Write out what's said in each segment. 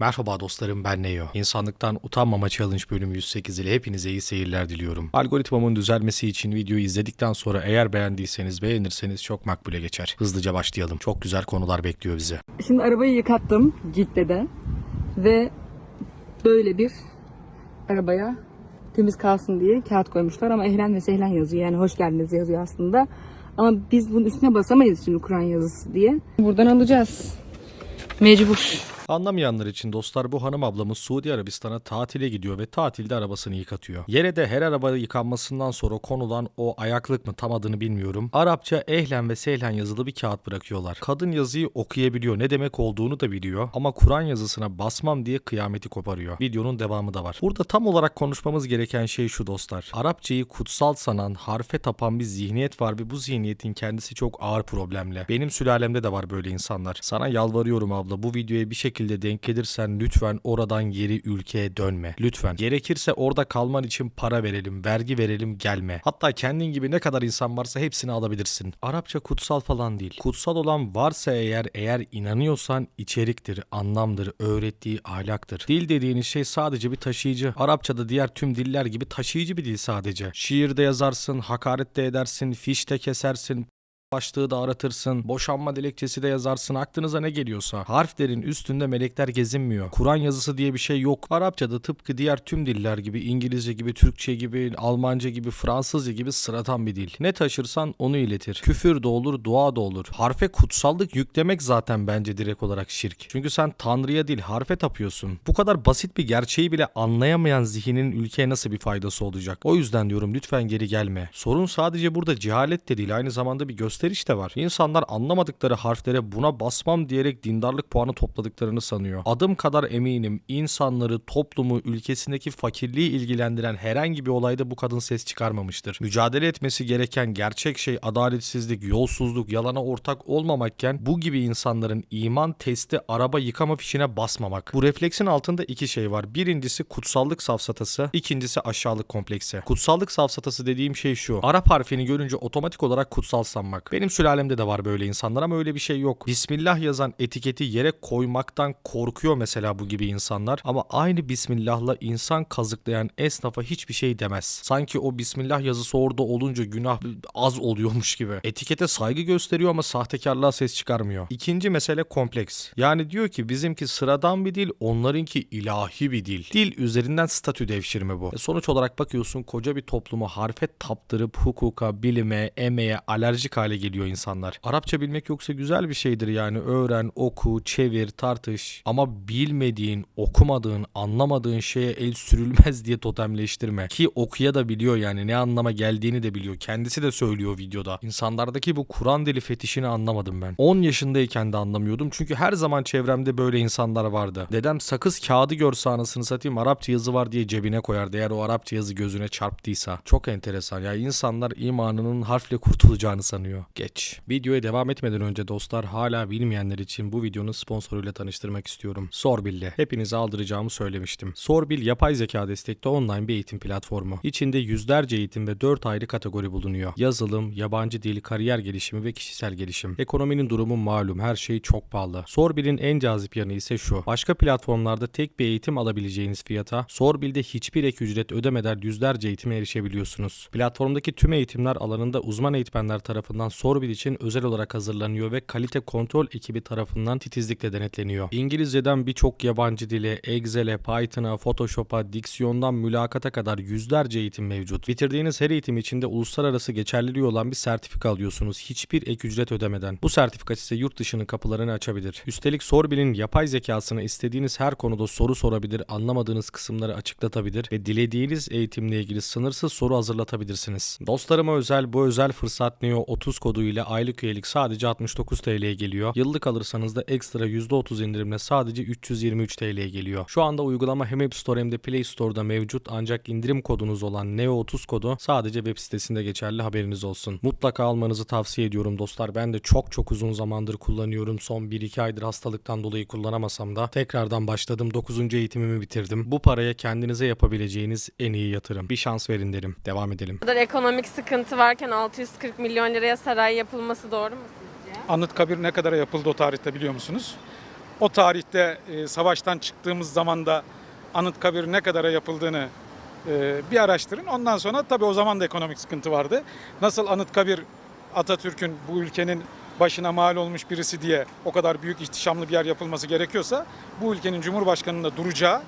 Merhaba dostlarım ben Neo. İnsanlıktan Utanmama Challenge bölümü 108 ile hepinize iyi seyirler diliyorum. Algoritmamın düzelmesi için videoyu izledikten sonra eğer beğendiyseniz beğenirseniz çok makbule geçer. Hızlıca başlayalım. Çok güzel konular bekliyor bizi. Şimdi arabayı yıkattım Cidde'de ve böyle bir arabaya temiz kalsın diye kağıt koymuşlar ama ehlen ve sehlen yazıyor yani hoş geldiniz yazıyor aslında. Ama biz bunun üstüne basamayız şimdi Kur'an yazısı diye. Buradan alacağız. Mecbur. Anlamayanlar için dostlar bu hanım ablamız Suudi Arabistan'a tatile gidiyor ve tatilde arabasını yıkatıyor. Yere de her araba yıkanmasından sonra konulan o ayaklık mı tam adını bilmiyorum. Arapça ehlen ve sehlen yazılı bir kağıt bırakıyorlar. Kadın yazıyı okuyabiliyor ne demek olduğunu da biliyor ama Kur'an yazısına basmam diye kıyameti koparıyor. Videonun devamı da var. Burada tam olarak konuşmamız gereken şey şu dostlar. Arapçayı kutsal sanan, harfe tapan bir zihniyet var ve bu zihniyetin kendisi çok ağır problemle. Benim sülalemde de var böyle insanlar. Sana yalvarıyorum abla bu videoya bir şekilde denk gelirsen lütfen oradan geri ülkeye dönme. Lütfen. Gerekirse orada kalman için para verelim, vergi verelim gelme. Hatta kendin gibi ne kadar insan varsa hepsini alabilirsin. Arapça kutsal falan değil. Kutsal olan varsa eğer eğer inanıyorsan içeriktir, anlamdır, öğrettiği ahlaktır. Dil dediğiniz şey sadece bir taşıyıcı. Arapçada diğer tüm diller gibi taşıyıcı bir dil sadece. Şiirde yazarsın, hakarette edersin, fişte kesersin, başlığı da aratırsın, boşanma dilekçesi de yazarsın, aklınıza ne geliyorsa. Harflerin üstünde melekler gezinmiyor. Kur'an yazısı diye bir şey yok. Arapçada tıpkı diğer tüm diller gibi, İngilizce gibi, Türkçe gibi, Almanca gibi, Fransızca gibi sıradan bir dil. Ne taşırsan onu iletir. Küfür de olur, dua da olur. Harfe kutsallık yüklemek zaten bence direkt olarak şirk. Çünkü sen Tanrı'ya değil harfe tapıyorsun. Bu kadar basit bir gerçeği bile anlayamayan zihnin ülkeye nasıl bir faydası olacak? O yüzden diyorum lütfen geri gelme. Sorun sadece burada cehalet de değil aynı zamanda bir gösteriş de var. İnsanlar anlamadıkları harflere buna basmam diyerek dindarlık puanı topladıklarını sanıyor. Adım kadar eminim insanları, toplumu, ülkesindeki fakirliği ilgilendiren herhangi bir olayda bu kadın ses çıkarmamıştır. Mücadele etmesi gereken gerçek şey adaletsizlik, yolsuzluk, yalana ortak olmamakken bu gibi insanların iman testi araba yıkama fişine basmamak. Bu refleksin altında iki şey var. Birincisi kutsallık safsatası, ikincisi aşağılık kompleksi. Kutsallık safsatası dediğim şey şu. Arap harfini görünce otomatik olarak kutsal sanmak. Benim sülalemde de var böyle insanlar ama öyle bir şey yok. Bismillah yazan etiketi yere koymaktan korkuyor mesela bu gibi insanlar. Ama aynı Bismillah'la insan kazıklayan esnafa hiçbir şey demez. Sanki o Bismillah yazısı orada olunca günah az oluyormuş gibi. Etikete saygı gösteriyor ama sahtekarlığa ses çıkarmıyor. İkinci mesele kompleks. Yani diyor ki bizimki sıradan bir dil, onlarınki ilahi bir dil. Dil üzerinden statü devşirme bu. E sonuç olarak bakıyorsun koca bir toplumu harfe taptırıp hukuka, bilime, emeğe alerjik hale geliyor insanlar. Arapça bilmek yoksa güzel bir şeydir yani. Öğren, oku, çevir, tartış. Ama bilmediğin, okumadığın, anlamadığın şeye el sürülmez diye totemleştirme. Ki okuya da biliyor yani ne anlama geldiğini de biliyor. Kendisi de söylüyor videoda. İnsanlardaki bu Kur'an dili fetişini anlamadım ben. 10 yaşındayken de anlamıyordum. Çünkü her zaman çevremde böyle insanlar vardı. Dedem sakız kağıdı görse anasını satayım Arapça yazı var diye cebine koyardı. Eğer o Arapça yazı gözüne çarptıysa. Çok enteresan ya. insanlar imanının harfle kurtulacağını sanıyor. Geç. Videoya devam etmeden önce dostlar hala bilmeyenler için bu videonun sponsoruyla tanıştırmak istiyorum. Sorbil'le. Hepinize aldıracağımı söylemiştim. Sorbil yapay zeka destekli online bir eğitim platformu. İçinde yüzlerce eğitim ve 4 ayrı kategori bulunuyor. Yazılım, yabancı dil, kariyer gelişimi ve kişisel gelişim. Ekonominin durumu malum her şey çok pahalı. Sorbil'in en cazip yanı ise şu. Başka platformlarda tek bir eğitim alabileceğiniz fiyata Sorbil'de hiçbir ek ücret ödemeden yüzlerce eğitime erişebiliyorsunuz. Platformdaki tüm eğitimler alanında uzman eğitmenler tarafından Sorbil için özel olarak hazırlanıyor ve kalite kontrol ekibi tarafından titizlikle denetleniyor. İngilizceden birçok yabancı dile, Excel'e, Python'a, Photoshop'a, diksiyondan mülakata kadar yüzlerce eğitim mevcut. Bitirdiğiniz her eğitim içinde uluslararası geçerliliği olan bir sertifika alıyorsunuz hiçbir ek ücret ödemeden. Bu sertifika size yurt dışının kapılarını açabilir. Üstelik Sorbil'in yapay zekasına istediğiniz her konuda soru sorabilir, anlamadığınız kısımları açıklatabilir ve dilediğiniz eğitimle ilgili sınırsız soru hazırlatabilirsiniz. Dostlarıma özel bu özel fırsat Neo 30 kodu ile aylık üyelik sadece 69 TL'ye geliyor. Yıllık alırsanız da ekstra %30 indirimle sadece 323 TL'ye geliyor. Şu anda uygulama hem App Store hem de Play Store'da mevcut ancak indirim kodunuz olan Neo30 kodu sadece web sitesinde geçerli haberiniz olsun. Mutlaka almanızı tavsiye ediyorum dostlar. Ben de çok çok uzun zamandır kullanıyorum. Son 1-2 aydır hastalıktan dolayı kullanamasam da tekrardan başladım. 9. eğitimimi bitirdim. Bu paraya kendinize yapabileceğiniz en iyi yatırım. Bir şans verin derim. Devam edelim. Bu kadar ekonomik sıkıntı varken 640 milyon liraya saray yapılması doğru mu sizce? Anıtkabir ne kadara yapıldı o tarihte biliyor musunuz? o tarihte e, savaştan çıktığımız zaman da Anıtkabir ne kadara yapıldığını e, bir araştırın. Ondan sonra tabii o zaman da ekonomik sıkıntı vardı. Nasıl Anıtkabir Atatürk'ün bu ülkenin başına mal olmuş birisi diye o kadar büyük ihtişamlı bir yer yapılması gerekiyorsa bu ülkenin Cumhurbaşkanı'nın da duracağı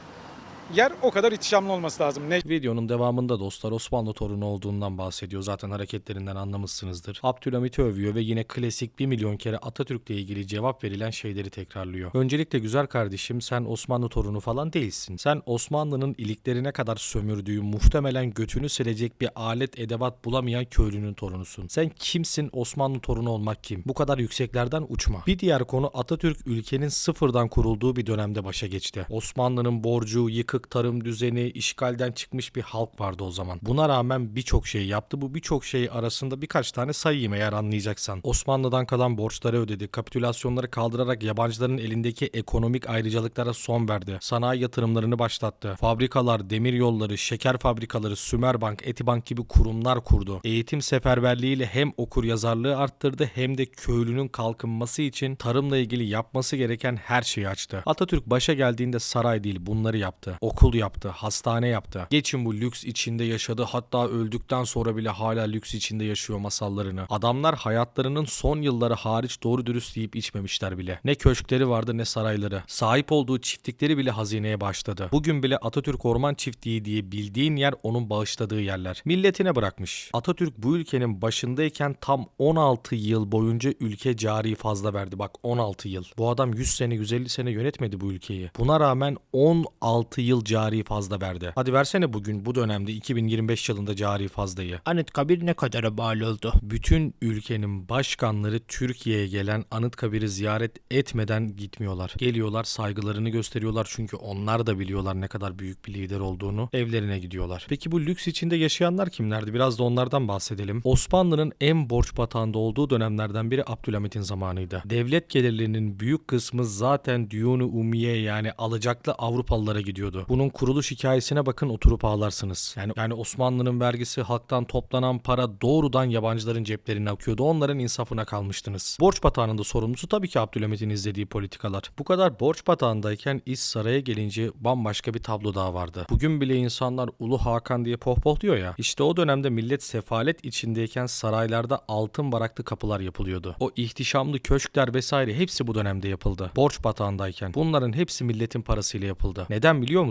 yer o kadar ihtişamlı olması lazım. Ne Videonun devamında dostlar Osmanlı torunu olduğundan bahsediyor. Zaten hareketlerinden anlamışsınızdır. Abdülhamit'i övüyor ve yine klasik 1 milyon kere Atatürk'le ilgili cevap verilen şeyleri tekrarlıyor. Öncelikle güzel kardeşim sen Osmanlı torunu falan değilsin. Sen Osmanlı'nın iliklerine kadar sömürdüğü muhtemelen götünü silecek bir alet edevat bulamayan köylünün torunusun. Sen kimsin Osmanlı torunu olmak kim? Bu kadar yükseklerden uçma. Bir diğer konu Atatürk ülkenin sıfırdan kurulduğu bir dönemde başa geçti. Osmanlı'nın borcu, yıkık tarım düzeni, işgalden çıkmış bir halk vardı o zaman. Buna rağmen birçok şey yaptı. Bu birçok şey arasında birkaç tane sayayım eğer anlayacaksan. Osmanlı'dan kalan borçları ödedi. Kapitülasyonları kaldırarak yabancıların elindeki ekonomik ayrıcalıklara son verdi. Sanayi yatırımlarını başlattı. Fabrikalar, demir yolları, şeker fabrikaları, Sümerbank, Etibank gibi kurumlar kurdu. Eğitim seferberliğiyle hem okur yazarlığı arttırdı hem de köylünün kalkınması için tarımla ilgili yapması gereken her şeyi açtı. Atatürk başa geldiğinde saray değil bunları yaptı. Okul yaptı, hastane yaptı. Geçin bu lüks içinde yaşadı hatta öldükten sonra bile hala lüks içinde yaşıyor masallarını. Adamlar hayatlarının son yılları hariç doğru dürüst yiyip içmemişler bile. Ne köşkleri vardı ne sarayları. Sahip olduğu çiftlikleri bile hazineye başladı. Bugün bile Atatürk Orman Çiftliği diye bildiğin yer onun bağışladığı yerler. Milletine bırakmış. Atatürk bu ülkenin başındayken tam 16 yıl boyunca ülke cari fazla verdi. Bak 16 yıl. Bu adam 100 sene 150 sene yönetmedi bu ülkeyi. Buna rağmen 16 yıl cari fazla verdi. Hadi versene bugün bu dönemde 2025 yılında cari fazlayı. Anıtkabir ne kadara bağlı oldu? Bütün ülkenin başkanları Türkiye'ye gelen Anıtkabir'i ziyaret etmeden gitmiyorlar. Geliyorlar saygılarını gösteriyorlar çünkü onlar da biliyorlar ne kadar büyük bir lider olduğunu. Evlerine gidiyorlar. Peki bu lüks içinde yaşayanlar kimlerdi? Biraz da onlardan bahsedelim. Osmanlı'nın en borç batağında olduğu dönemlerden biri Abdülhamit'in zamanıydı. Devlet gelirlerinin büyük kısmı zaten Diyonu Umiye yani alacaklı Avrupalılara gidiyordu. Bunun kuruluş hikayesine bakın oturup ağlarsınız. Yani, yani Osmanlı'nın vergisi halktan toplanan para doğrudan yabancıların ceplerine akıyordu. Onların insafına kalmıştınız. Borç batağının da sorumlusu tabii ki Abdülhamit'in izlediği politikalar. Bu kadar borç batağındayken iş saraya gelince bambaşka bir tablo daha vardı. Bugün bile insanlar Ulu Hakan diye pohpohluyor ya. İşte o dönemde millet sefalet içindeyken saraylarda altın baraklı kapılar yapılıyordu. O ihtişamlı köşkler vesaire hepsi bu dönemde yapıldı. Borç batağındayken. Bunların hepsi milletin parasıyla yapıldı. Neden biliyor musunuz?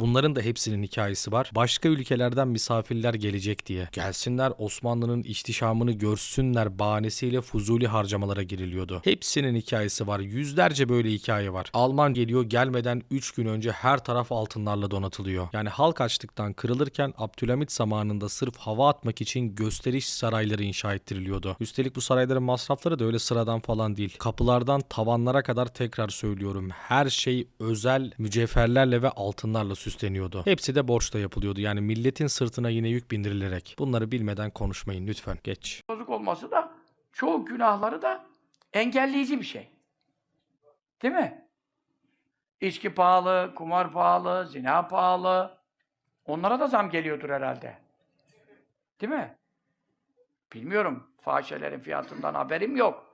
Bunların da hepsinin hikayesi var. Başka ülkelerden misafirler gelecek diye. Gelsinler Osmanlı'nın ihtişamını görsünler bahanesiyle fuzuli harcamalara giriliyordu. Hepsinin hikayesi var. Yüzlerce böyle hikaye var. Alman geliyor gelmeden 3 gün önce her taraf altınlarla donatılıyor. Yani halk açlıktan kırılırken Abdülhamit zamanında sırf hava atmak için gösteriş sarayları inşa ettiriliyordu. Üstelik bu sarayların masrafları da öyle sıradan falan değil. Kapılardan tavanlara kadar tekrar söylüyorum. Her şey özel mücevherlerle ve altınlarla süsleniyordu. Hepsi de borçla yapılıyordu. Yani milletin sırtına yine yük bindirilerek. Bunları bilmeden konuşmayın lütfen. Geç. bozuk olması da çoğu günahları da engelleyici bir şey. Değil mi? İçki pahalı, kumar pahalı, zina pahalı. Onlara da zam geliyordur herhalde. Değil mi? Bilmiyorum. Fahişelerin fiyatından haberim yok.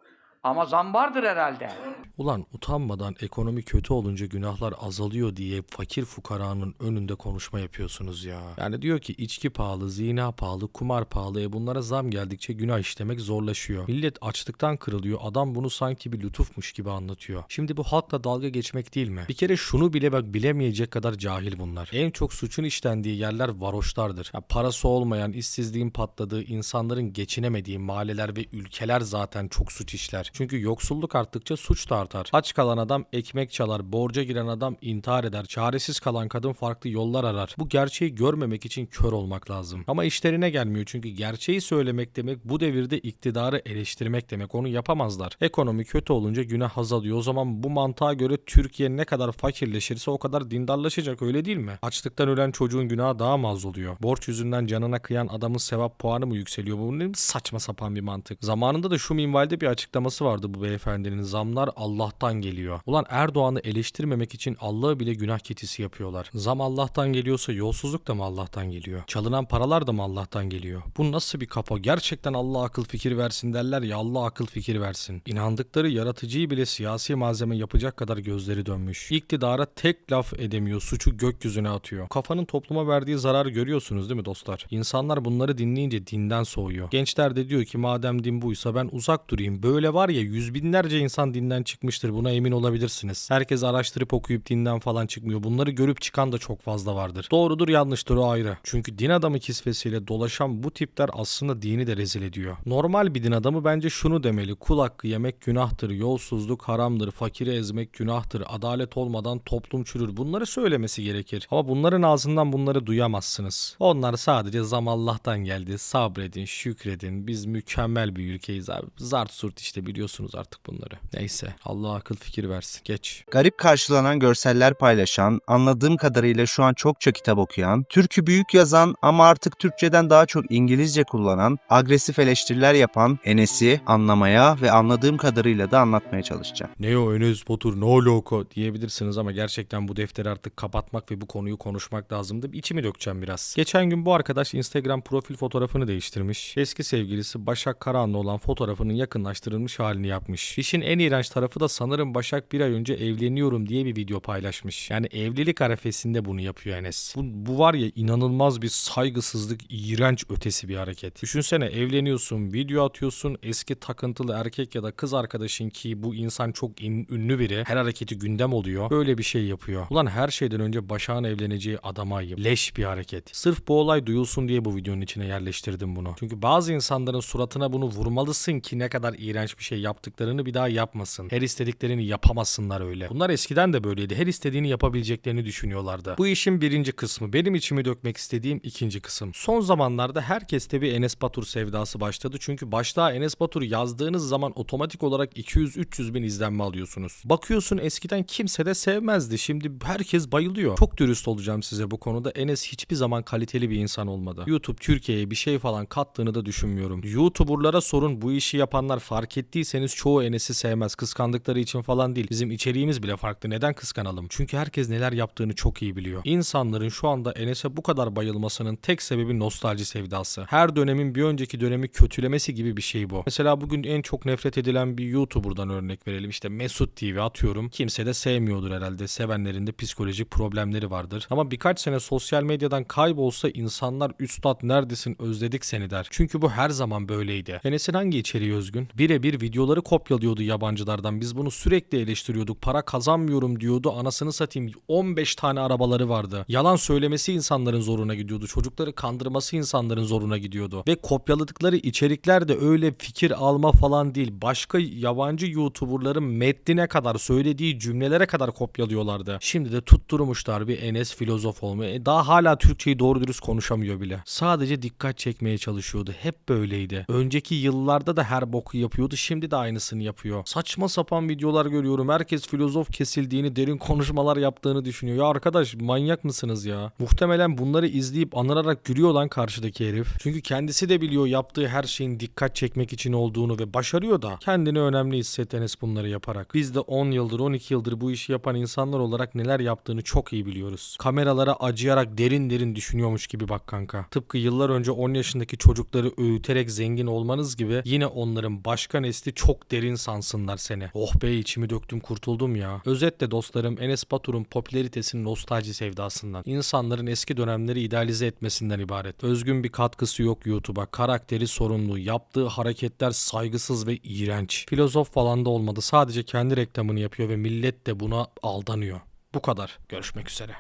Ama zam vardır herhalde. Ulan utanmadan ekonomi kötü olunca günahlar azalıyor diye fakir fukaranın önünde konuşma yapıyorsunuz ya. Yani diyor ki içki pahalı, zina pahalı, kumar pahalı. E bunlara zam geldikçe günah işlemek zorlaşıyor. Millet açlıktan kırılıyor. Adam bunu sanki bir lütufmuş gibi anlatıyor. Şimdi bu halkla dalga geçmek değil mi? Bir kere şunu bile bak bilemeyecek kadar cahil bunlar. En çok suçun işlendiği yerler varoşlardır. Ya parası olmayan, işsizliğin patladığı, insanların geçinemediği mahalleler ve ülkeler zaten çok suç işler. Çünkü yoksulluk arttıkça suç da artar. Aç kalan adam ekmek çalar, borca giren adam intihar eder, çaresiz kalan kadın farklı yollar arar. Bu gerçeği görmemek için kör olmak lazım. Ama işlerine gelmiyor çünkü gerçeği söylemek demek bu devirde iktidarı eleştirmek demek. Onu yapamazlar. Ekonomi kötü olunca günah azalıyor. O zaman bu mantığa göre Türkiye ne kadar fakirleşirse o kadar dindarlaşacak öyle değil mi? Açlıktan ölen çocuğun günahı daha mı az oluyor? Borç yüzünden canına kıyan adamın sevap puanı mı yükseliyor? Bu ne saçma sapan bir mantık. Zamanında da şu minvalde bir açıklaması vardı bu beyefendinin. Zamlar Allah'tan geliyor. Ulan Erdoğan'ı eleştirmemek için Allah'ı bile günah keçisi yapıyorlar. Zam Allah'tan geliyorsa yolsuzluk da mı Allah'tan geliyor? Çalınan paralar da mı Allah'tan geliyor? Bu nasıl bir kafa? Gerçekten Allah akıl fikir versin derler ya Allah akıl fikir versin. İnandıkları yaratıcıyı bile siyasi malzeme yapacak kadar gözleri dönmüş. İktidara tek laf edemiyor. Suçu gökyüzüne atıyor. Kafanın topluma verdiği zararı görüyorsunuz değil mi dostlar? İnsanlar bunları dinleyince dinden soğuyor. Gençler de diyor ki madem din buysa ben uzak durayım. Böyle var ya yüz binlerce insan dinden çıkmıştır. Buna emin olabilirsiniz. Herkes araştırıp okuyup dinden falan çıkmıyor. Bunları görüp çıkan da çok fazla vardır. Doğrudur yanlıştır o ayrı. Çünkü din adamı kisvesiyle dolaşan bu tipler aslında dini de rezil ediyor. Normal bir din adamı bence şunu demeli. Kul hakkı yemek günahtır, yolsuzluk haramdır, fakiri ezmek günahtır, adalet olmadan toplum çürür. Bunları söylemesi gerekir. Ama bunların ağzından bunları duyamazsınız. Onlar sadece zam Allah'tan geldi. Sabredin, şükredin. Biz mükemmel bir ülkeyiz abi. Zart surt işte biliyorsunuz artık bunları. Neyse Allah akıl fikir versin. Geç. Garip karşılanan görseller paylaşan, anladığım kadarıyla şu an çokça kitap okuyan, türkü büyük yazan ama artık Türkçeden daha çok İngilizce kullanan, agresif eleştiriler yapan Enes'i anlamaya ve anladığım kadarıyla da anlatmaya çalışacağım. Ne o Enes Batur ne o loko diyebilirsiniz ama gerçekten bu defteri artık kapatmak ve bu konuyu konuşmak lazımdı. İçimi dökeceğim biraz. Geçen gün bu arkadaş Instagram profil fotoğrafını değiştirmiş. Eski sevgilisi Başak Karahan'la olan fotoğrafının yakınlaştırılmış halini yapmış. İşin en iğrenç tarafı da sanırım Başak bir ay önce evleniyorum diye bir video paylaşmış. Yani evlilik arefesinde bunu yapıyor Enes. Bu, bu var ya inanılmaz bir saygısızlık, iğrenç ötesi bir hareket. Düşünsene evleniyorsun, video atıyorsun, eski takıntılı erkek ya da kız arkadaşın ki bu insan çok in- ünlü biri. Her hareketi gündem oluyor. Böyle bir şey yapıyor. Ulan her şeyden önce Başak'ın evleneceği adama. Leş bir hareket. Sırf bu olay duyulsun diye bu videonun içine yerleştirdim bunu. Çünkü bazı insanların suratına bunu vurmalısın ki ne kadar iğrenç bir şey yaptıklarını bir daha yapmasın. Her istediklerini yapamasınlar öyle. Bunlar eskiden de böyleydi. Her istediğini yapabileceklerini düşünüyorlardı. Bu işin birinci kısmı. Benim içimi dökmek istediğim ikinci kısım. Son zamanlarda herkeste bir Enes Batur sevdası başladı. Çünkü başlığa Enes Batur yazdığınız zaman otomatik olarak 200-300 bin izlenme alıyorsunuz. Bakıyorsun eskiden kimse de sevmezdi. Şimdi herkes bayılıyor. Çok dürüst olacağım size bu konuda. Enes hiçbir zaman kaliteli bir insan olmadı. YouTube Türkiye'ye bir şey falan kattığını da düşünmüyorum. YouTuber'lara sorun bu işi yapanlar fark ettiyseniz çoğu Enes'i sevmez. Kıskandıkları için falan değil. Bizim içeriğimiz bile farklı. Neden kıskanalım? Çünkü herkes neler yaptığını çok iyi biliyor. İnsanların şu anda Enes'e bu kadar bayılmasının tek sebebi nostalji sevdası. Her dönemin bir önceki dönemi kötülemesi gibi bir şey bu. Mesela bugün en çok nefret edilen bir YouTuber'dan örnek verelim. İşte Mesut TV atıyorum. Kimse de sevmiyordur herhalde. Sevenlerin de psikolojik problemleri vardır. Ama birkaç sene sosyal medyadan kaybolsa insanlar üstad neredesin özledik seni der. Çünkü bu her zaman böyleydi. Enes'in hangi içeriği özgün? Birebir videoları kopyalıyordu yabancılardan. Biz bunu sürekli eleştiriyorduk. Para kazanmıyorum diyordu. Anasını satayım 15 tane arabaları vardı. Yalan söylemesi insanların zoruna gidiyordu. Çocukları kandırması insanların zoruna gidiyordu. Ve kopyaladıkları içerikler de öyle fikir alma falan değil. Başka yabancı YouTuber'ların metnine kadar söylediği cümlelere kadar kopyalıyorlardı. Şimdi de tutturmuşlar bir Enes filozof olmaya. E, Daha hala Türkçeyi doğru dürüst konuşamıyor bile. Sadece dikkat çekmeye çalışıyordu. Hep böyleydi. Önceki yıllarda da her boku yapıyordu. Şimdi de aynısını yapıyor. Saçma sapan videolar görüyorum. Herkes filozof kesildiğini, derin konuşmalar yaptığını düşünüyor. Ya arkadaş manyak mısınız ya? Muhtemelen bunları izleyip anırarak gülüyor lan karşıdaki herif. Çünkü kendisi de biliyor yaptığı her şeyin dikkat çekmek için olduğunu ve başarıyor da. Kendini önemli hisset Enes bunları yaparak. Biz de 10 yıldır 12 yıldır bu işi yapan insanlar olarak neler yaptığını çok iyi biliyoruz. Kameralara acıyarak derin derin düşünüyormuş gibi bak kanka. Tıpkı yıllar önce 10 yaşındaki çocukları öğüterek zengin olmanız gibi yine onların başka nesli çok derin sansınlar seni. Oh be içimi döktüm kurtuldum ya. Özetle dostlarım Enes Batur'un popülaritesinin nostalji sevdasından. İnsanların eski dönemleri idealize etmesinden ibaret. Özgün bir katkısı yok YouTube'a. Karakteri sorunlu. Yaptığı hareketler saygısız ve iğrenç. Filozof falan da olmadı. Sadece kendi reklamını yapıyor ve millet de buna aldanıyor. Bu kadar. Görüşmek üzere.